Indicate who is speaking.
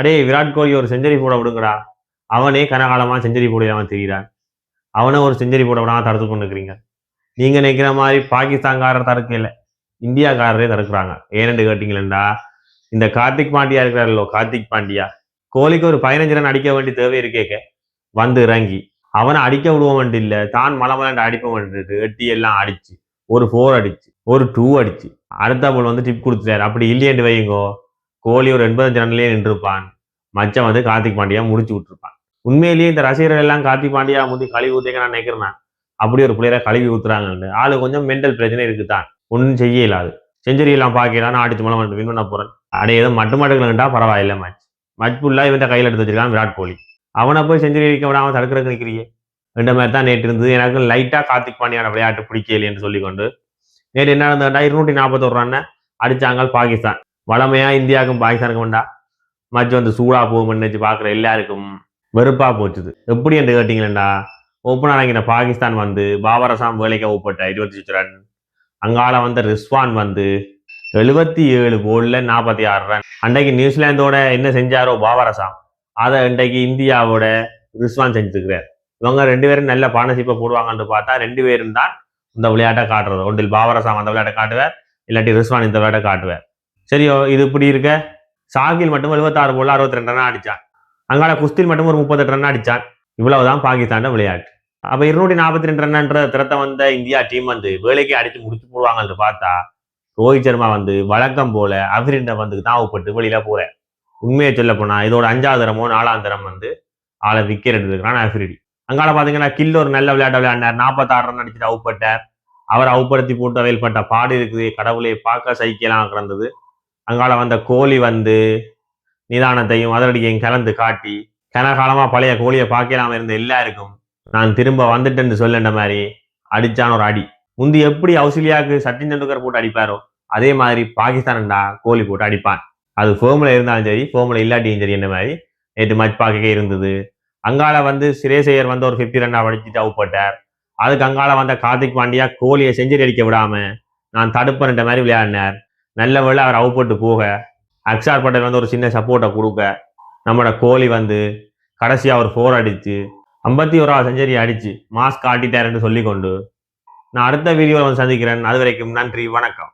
Speaker 1: அடே விராட் கோலி ஒரு செஞ்சுரி போட விடுங்கடா. அவனே கனகாலமா செஞ்சுரி போடாம தெரிகிறான் அவனை ஒரு செஞ்சுரி போட விடாமல் தடுத்து கொண்டு இருக்கிறீங்க நீங்க நினைக்கிற மாதிரி பாகிஸ்தான்காரர் தடுக்க இல்லை. இந்தியாக்காரரே தடுக்கிறாங்க. ஏனென்று கேட்டிங்களா இந்த கார்த்திக் பாண்டியா இருக்கிறாரோ கார்த்திக் பாண்டியா? கோலிக்கு ஒரு பதினஞ்சு ரன் அடிக்க வேண்டிய தேவை இருக்கேக்க வந்து இறங்கி. அவனை அடிக்க விடுவோம் இல்லை. தான் மலமலண்டு அடிப்ப வேண்டிட்டு எட்டி எல்லாம் அடிச்சு. ஒரு ஃபோர் அடிச்சு. ஒரு டூ அடிச்சு. அடுத்த பால் வந்து டிப் கொடுத்துட்டாரு. அப்படி இல்லையேன்னு வையுங்கோ. கோலி ஒரு எண்பது ரன்லயே நின்றுப்பான். மச்சம் வந்து கார்த்திக் பாண்டியா முடிச்சு விட்டுருப்பான். உண்மையிலேயே இந்த ரசிகர்கள் எல்லாம் கார்த்திக் பாண்டியா முந்தி கழுவி ஊற்றிக்க நான் நினைக்கிறேன் அப்படி ஒரு பிள்ளையரை கழுவி ஊத்துறாங்கன்னு. ஆளு கொஞ்சம் மென்டல் பிரச்சனை இருக்குதான். ஒன்றும் செய்ய இல்லாது. செஞ்சுரி எல்லாம் பார்க்கலாம் அடிச்சு மூலம் வின் பண்ண போறேன். அடைய ஏதோ மட்டு மட்டுக்கலண்டா பரவாயில்ல மேட்ச் மேட்ச் ஃபுல்லா இவன் கையில் எடுத்து வச்சிருக்கான் விராட் கோலி. அவனை போய் செஞ்சுரி அடிக்க விடாமல் தடுக்கிறதுக்கு நிற்கிறியே ரெண்டு மாதிரி தான் நேற்று இருந்தது. எனக்கு லைட்டாக கார்த்திக் பாண்டியான விளையாட்டு பிடிக்கல என்று சொல்லிக்கொண்டு. நேற்று என்ன நடந்ததுண்டா இருநூற்றி நாற்பத்தோரு ரன்னை அடிச்சாங்க பாகிஸ்தான். வளமையாக இந்தியாவுக்கும் பாகிஸ்தானுக்கும் உண்டா மச்சு வந்து சூடா போகும்னு வச்சு பார்க்குற எல்லாருக்கும் வெறுப்பா போச்சுது. எப்படி என்று கேட்டீங்களா ஓப்பனர் இறங்கின பாகிஸ்தான் வந்து பாபர் அசாம் வேலைக்கு ஒப்பட்ட இருபத்தி ரன் அங்கால வந்த ரிஸ்வான் வந்து எழுபத்தி ஏழு போலில் நாற்பத்தி ஆறு ரன். அன்றைக்கு நியூசிலாந்தோட என்ன செஞ்சாரோ பாபர் அசாம் அதை இன்றைக்கு இந்தியாவோட ரிஸ்வான் செஞ்சுருக்கிறார். இவங்க ரெண்டு பேரும் நல்ல பார்ட்னர்ஷிப்பை போடுவாங்கன்னு பார்த்தா ரெண்டு பேரும் தான் இந்த விளையாட்டை காட்டுறது. ஒன்றில் பாபர் அசாம் அந்த விளையாட்டை காட்டுவார் இல்லாட்டி ரிஸ்வான் இந்த விளையாட்டை காட்டுவார். சரியோ இது இப்படி இருக்க? சாகில் மட்டும் எழுபத்தாறு போல அறுபத்தி ரெண்டு ரன் அடித்தான் அங்கால குஸ்தில் மட்டும் ஒரு முப்பத்தெட்டு ரன் அடிச்சான். இவ்வளவுதான் பாகிஸ்தான விளையாட்டு. அப்ப இருநூற்றி நாற்பத்தி ரெண்டு ரன்ன்ற திறத்த வந்த இந்தியா டீம் வந்து வேலைக்கு அடித்து முடிச்சு போடுவாங்கன்னு பார்த்தா ரோஹித் சர்மா வந்து வழக்கம் போல அபிரிண்ட வந்து தாவப்பட்டு வெளியில போறேன் உண்மையை சொல்ல போனா இதோட அஞ்சாவது தரமோ நாலாம் தரம் வந்து ஆளை விக்கெட் எடுத்துக்கிறான் அஃப்ரிடி அங்கால பாத்தீங்கன்னா கில் ஒரு நல்ல விளையாட்டு விளையாண்டார். நாற்பத்தாறு ரன் அடிச்சுட்டு அவுப்பட்டார் அவர் அவுப்படுத்தி போட்டு அவையல்பட்ட பாடு இருக்குது. கடவுளை பார்க்க சைக்கியெல்லாம் கிடந்தது அங்கால வந்த கோழி வந்து நிதானத்தையும் அதிரடியையும் கலந்து காட்டி கனகாலமா பழைய கோழியை பார்க்கலாம இருந்த எல்லாருக்கும் நான் திரும்ப வந்துட்டேன்னு சொல்லுன்ற மாதிரி அடிச்சான் ஒரு அடி. முந்தி எப்படி அவுசிலியாவுக்கு சச்சின் தெண்டுல்கர் போட்டு அடிப்பாரோ அதே மாதிரி பாகிஸ்தான்டா கோலி போட்டு அடிப்பான். அது ஃபோமில் இருந்தாலும் சரி ஃபோமில் இல்லாட்டியும் சரி என்ன மாதிரி நேற்று மச் பார்க்கவே இருந்தது. அங்கால வந்து சிரேசையர் வந்து ஒரு ஃபிஃப்டி ரன்னா அடிச்சுட்டு அவுப்பட்டார் அதுக்கு அங்கால வந்த கார்த்திக் பாண்டியா கோலியை செஞ்சுரி அடிக்க விடாம நான் தடுப்பேன்ற மாதிரி விளையாடினார். நல்ல வேளை அவர் அவுப்பட்டு போக அக்ஷார் பட்டேல் வந்து ஒரு சின்ன சப்போர்ட்டை கொடுக்க நம்மளோட கோலி வந்து கடைசியாக ஒரு ஃபோர் அடித்து ஐம்பத்தி ஓராவது செஞ்சுரி அடிச்சு மாஸ்க் காட்டிட்டாருன்னு சொல்லிக்கொண்டு நான் அடுத்த வீடியோவில் வந்து சந்திக்கிறேன். அது வரைக்கும் நன்றி வணக்கம்.